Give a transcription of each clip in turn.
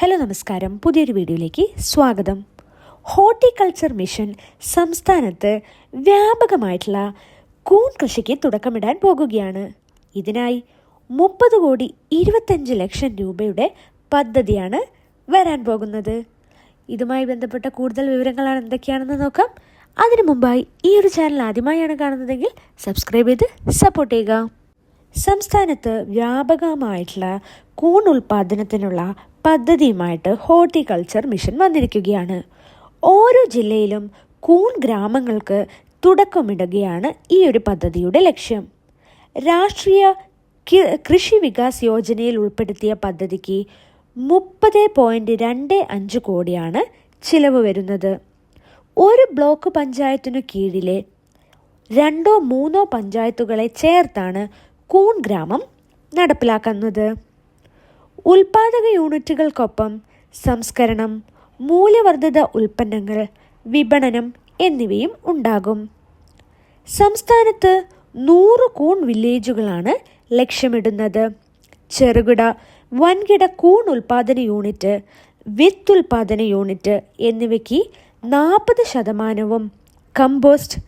Hello നമസ്കാരം. പുതിയൊരു വീഡിയോയിലേക്ക് സ്വാഗതം. ഹോർട്ടിക്കൾച്ചർ മിഷൻ സംസ്ഥാനത്ത് വ്യാപകമായിട്ടുള്ള കൂൺ കൃഷിക്ക് തുടക്കമിടാൻ പോകുകയാണ്. ഇതിനായി മുപ്പത് കോടി ഇരുപത്തഞ്ച് ലക്ഷം രൂപയുടെ പദ്ധതിയാണ് വരാൻ പോകുന്നത്. ഇതുമായി ബന്ധപ്പെട്ട കൂടുതൽ വിവരങ്ങളാണ് എന്തൊക്കെയാണെന്ന് നോക്കാം. അതിനു മുമ്പായി ഈ ഒരു ചാനൽ ആദ്യമായാണ് കാണുന്നതെങ്കിൽ സബ്സ്ക്രൈബ് ചെയ്ത് സപ്പോർട്ട് ചെയ്യുക. സംസ്ഥാനത്ത് വ്യാപകമായിട്ടുള്ള കൂൺ ഉൽപാദനത്തിനുള്ള പദ്ധതിയുമായിട്ട് ഹോർട്ടിക്കൾച്ചർ മിഷൻ വന്നിരിക്കുകയാണ്. ഓരോ ജില്ലയിലും കൂൺ ഗ്രാമങ്ങൾക്ക് തുടക്കമിടുകയാണ് ഈ ഒരു പദ്ധതിയുടെ ലക്ഷ്യം. രാഷ്ട്രീയ കൃഷി വികാസ് യോജനയിൽ ഉൾപ്പെടുത്തിയ പദ്ധതിക്ക് മുപ്പത് പോയിന്റ് രണ്ട് അഞ്ച് കോടിയാണ് ചിലവ് വരുന്നത്. ഒരു ബ്ലോക്ക് പഞ്ചായത്തിനു കീഴിലെ രണ്ടോ മൂന്നോ പഞ്ചായത്തുകളെ ചേർത്താണ് കൂൺ ഗ്രാമം നടപ്പിലാക്കുന്നത്. ഉൽപാദക യൂണിറ്റുകൾക്കൊപ്പം സംസ്കരണം മൂല്യവർദ്ധിത ഉൽപ്പന്നങ്ങൾ വിപണനം എന്നിവയും ഉണ്ടാകും. സംസ്ഥാനത്ത് നൂറ് കൂൺ വില്ലേജുകളാണ് ലക്ഷ്യമിടുന്നത്. ചെറുകിട വൻകിട കൂൺ ഉൽപാദന യൂണിറ്റ് വിത്ത് ഉൽപാദന യൂണിറ്റ് എന്നിവയ്ക്ക് നാൽപ്പത് ശതമാനവും കമ്പോസ്റ്റ്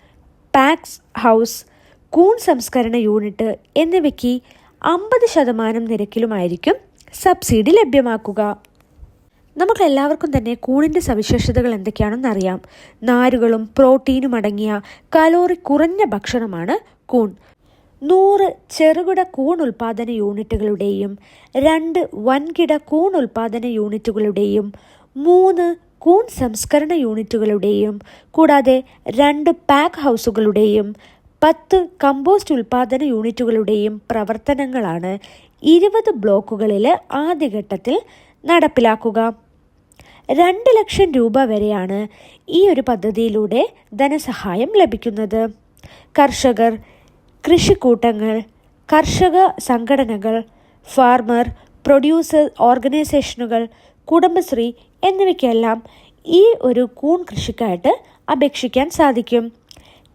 പാക്സ് ഹൗസ് കൂൺ സംസ്കരണ യൂണിറ്റ് എന്നിവയ്ക്ക് അമ്പത് ശതമാനം നിരക്കിലുമായിരിക്കും സബ്സിഡി ലഭ്യമാക്കുക. നമുക്ക് എല്ലാവർക്കും തന്നെ കൂണിന്റെ സവിശേഷതകൾ എന്തൊക്കെയാണെന്ന് അറിയാം. നാരുകളും പ്രോട്ടീനും അടങ്ങിയ കലോറി കുറഞ്ഞ ഭക്ഷണമാണ് കൂൺ. നൂറ് ചെറുകിട കൂൺ ഉൽപാദന യൂണിറ്റുകളുടെയും രണ്ട് വൻകിട കൂൺ ഉൽപാദന യൂണിറ്റുകളുടെയും മൂന്ന് കൂൺ സംസ്കരണ യൂണിറ്റുകളുടെയും കൂടാതെ രണ്ട് പാക്ക് ഹൗസുകളുടെയും പത്ത് കമ്പോസ്റ്റ് ഉൽപാദന യൂണിറ്റുകളുടെയും പ്രവർത്തനങ്ങളാണ് ഇരുപത് ബ്ലോക്കുകളിൽ ആദ്യഘട്ടത്തിൽ നടപ്പിലാക്കുക. രണ്ട് ലക്ഷം രൂപ വരെയാണ് ഈ ഒരു പദ്ധതിയിലൂടെ ധനസഹായം ലഭിക്കുന്നത്. കർഷകർ കൃഷിക്കൂട്ടങ്ങൾ കർഷക സംഘടനകൾ ഫാർമർ പ്രൊഡ്യൂസർ ഓർഗനൈസേഷനുകൾ കുടുംബശ്രീ എന്നിവയ്ക്കെല്ലാം ഈ ഒരു കൂൺ കൃഷിക്കായിട്ട് അപേക്ഷിക്കാൻ സാധിക്കും.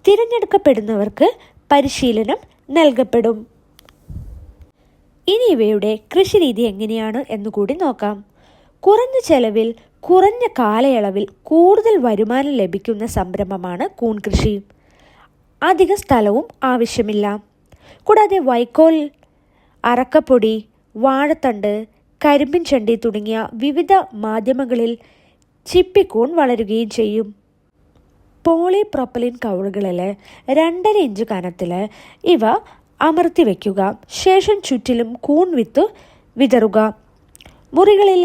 തിരഞ്ഞെടുക്കപ്പെടുന്നവർക്ക് പരിശീലനം നൽകപ്പെടും. ഇനി ഇവയുടെ കൃഷിരീതി എങ്ങനെയാണ് എന്നുകൂടി നോക്കാം. കുറഞ്ഞ ചെലവിൽ കുറഞ്ഞ കാലയളവിൽ കൂടുതൽ വരുമാനം ലഭിക്കുന്ന സംരംഭമാണ് കൂൺ കൃഷി അധിക സ്ഥലവും ആവശ്യമില്ല. കൂടാതെ വൈക്കോൽ അറക്കപ്പൊടി വാഴത്തണ്ട് കരിമ്പിൻ ചണ്ടി തുടങ്ങിയ വിവിധ മാധ്യമങ്ങളിൽ ചിപ്പിക്കൂൺ വളരുകയും ചെയ്യും. പോളിപ്രോപ്പലിൻ കവളുകളിൽ രണ്ടര ഇഞ്ച് കനത്തിൽ ഇവ അമർത്തി വയ്ക്കുക ശേഷം ചുറ്റിലും കൂൺ വിത്ത് വിതറുക. മുറികളിൽ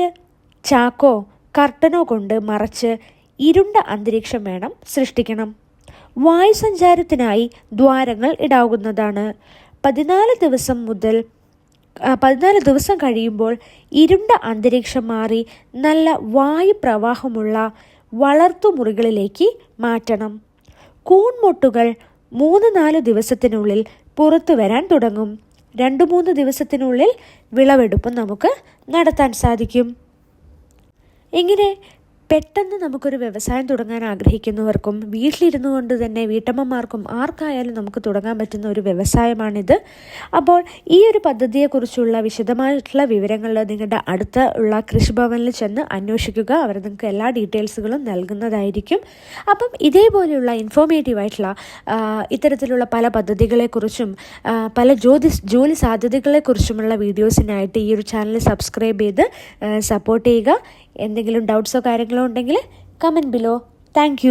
ചാക്കോ കർട്ടനോ കൊണ്ട് മറച്ച് ഇരുണ്ട അന്തരീക്ഷം വേണം സൃഷ്ടിക്കണം. വായുസഞ്ചാരത്തിനായി ദ്വാരങ്ങൾ ഇടാവുന്നതാണ്. പതിനാല് ദിവസം മുതൽ പതിനാല് ദിവസം കഴിയുമ്പോൾ ഇരുണ്ട അന്തരീക്ഷം മാറി നല്ല വായുപ്രവാഹമുള്ള വളർത്തുമുറികളിലേക്ക് മാറ്റണം. കൂൺമൊട്ടുകൾ മൂന്ന് നാല് ദിവസത്തിനുള്ളിൽ പുറത്തു വരാൻ തുടങ്ങും. രണ്ട് മൂന്ന് ദിവസത്തിനുള്ളിൽ വിളവെടുപ്പ് നമുക്ക് നടത്താൻ സാധിക്കും. ഇങ്ങനെ പെട്ടെന്ന് നമുക്കൊരു വ്യവസായം തുടങ്ങാൻ ആഗ്രഹിക്കുന്നവർക്കും വീട്ടിലിരുന്നു കൊണ്ട് തന്നെ വീട്ടമ്മമാർക്കും ആർക്കായാലും നമുക്ക് തുടങ്ങാൻ പറ്റുന്ന ഒരു വ്യവസായമാണിത്. അപ്പോൾ ഈ ഒരു പദ്ധതിയെക്കുറിച്ചുള്ള വിശദമായിട്ടുള്ള വിവരങ്ങൾ നിങ്ങളുടെ അടുത്ത ഉള്ള കൃഷിഭവനിൽ ചെന്ന് അന്വേഷിക്കുക. അവർ നിങ്ങൾക്ക് എല്ലാ ഡീറ്റെയിൽസുകളും നൽകുന്നതായിരിക്കും. അപ്പം ഇതേപോലെയുള്ള ഇൻഫോർമേറ്റീവ് ആയിട്ടുള്ള ഇത്തരത്തിലുള്ള പല പദ്ധതികളെക്കുറിച്ചും പല ജ്യോതി ജോലി സാധ്യതകളെക്കുറിച്ചുമുള്ള വീഡിയോസിനായിട്ട് ഈ ഒരു ചാനൽ സബ്സ്ക്രൈബ് ചെയ്ത് സപ്പോർട്ട് ചെയ്യുക. എന്തെങ്കിലും ഡൗട്ട്സോ കാര്യങ്ങളോ ഉണ്ടെങ്കിൽ കമന്റ് ബിലോ താങ്ക്